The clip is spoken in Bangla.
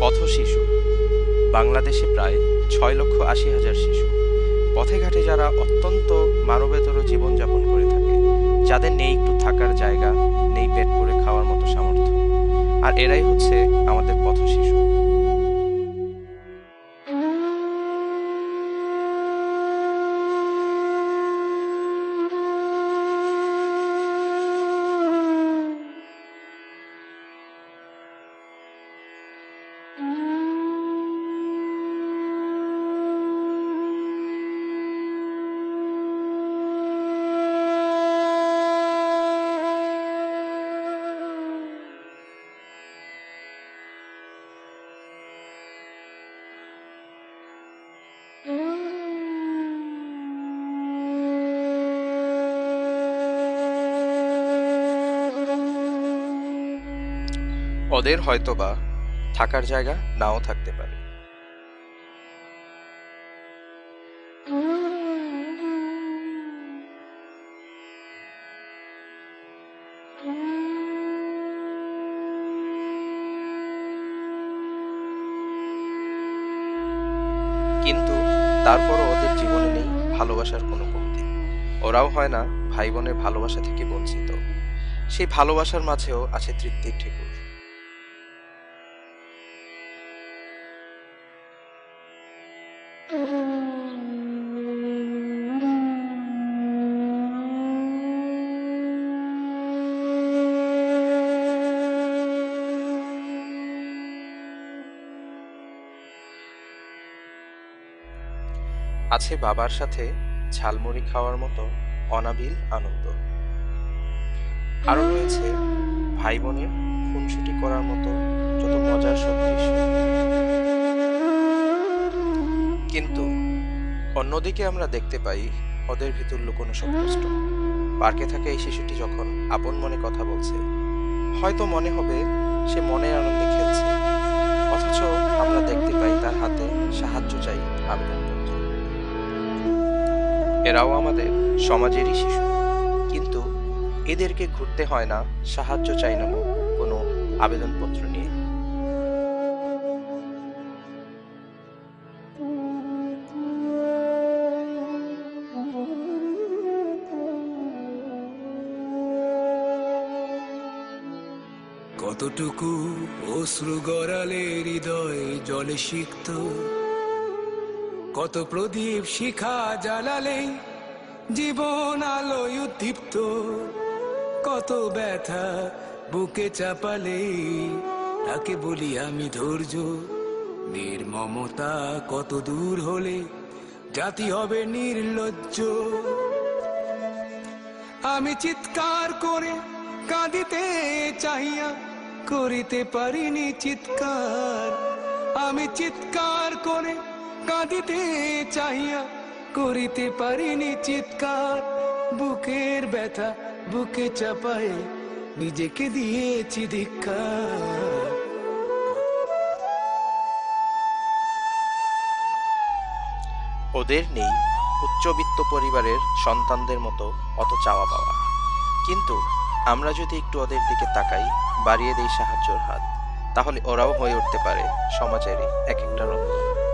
পথ শিশু। বাংলাদেশে প্রায় ছয় লক্ষ আশি হাজার শিশু। পথে ঘাটে যারা অত্যন্ত মানবেতর জীবনযাপন করে থাকে, যাদের নেই একটু থাকার জায়গা, নেই পেট পরে খাওয়ার মতো সামর্থ্য। আর এরাই হচ্ছে আমাদের পথ শিশু। ওদের হয়তোবা থাকার জায়গা নাও থাকতে পারে। কিন্তু তারপরও ওদের জীবনে নেই ভালোবাসার কোনো কমতি। ওরাও হয় না ভাই বোনের ভালোবাসা থেকে বঞ্চিত। সেই ভালোবাসার মাঝেও আছে তৃপ্তির ঠেকুর। আছে বাবার সাথে ঝালমুড়ি খাওয়ার মতো অনাবিল আনন্দ। আরও রয়েছে ভাই বোনের খুনসুটি করার মতো যত মজার সব কিন্তু অন্যদিকে আমরা দেখতে পাই ওদের ভিতর লুকোনো সব কষ্ট পার্কে থাকা এই শিশুটি যখন আপন মনে কথা বলছে, হয়তো মনে হবে সে মনের আনন্দে খেলছে। অথচ আমরা দেখতে পাই তার হাতে সাহায্য চাই আবেদনপত্র এরাও আমাদের সমাজেরই শিশু। কিন্তু এদেরকে ঘুরতে হয় না, সাহায্য চাই নামক কোনো আবেদনপত্র নিয়ে। কতটুকু অশ্রু গড়ালে হৃদয় জলে সিক্ত? কত প্রদীপ শিখা জ্বালালে জীবন আলোয় উদ্দীপ্ত। কত ব্যথা বুকে চাপালে, তাকে বলি আমি ধৈর্য। নির্মমতা কত দূর হলে, জাতি হবে নির্লজ্জ। আমি চিৎকার করে কাঁদিতে চাহিয়া, করিতে পারিনি চিৎকার। আমি চিৎকার করে কাঁদিতে চাহিয়া করিতে পারিনি চিৎকার। বুকের ব্যথা বুকে চাপায় নিজেকে দিয়েছি ধিক্কার ওদের নেই উচ্চবিত্ত পরিবারের সন্তানদের মতো অত চাওয়া পাওয়া। কিন্তু আমরা যদি একটু ওদের দিকে তাকাই, বাড়িয়ে দেই সাহায্যের হাত, তাহলে ওরাও হয়ে উঠতে পারে সমাজেরই এক একটা রত্ন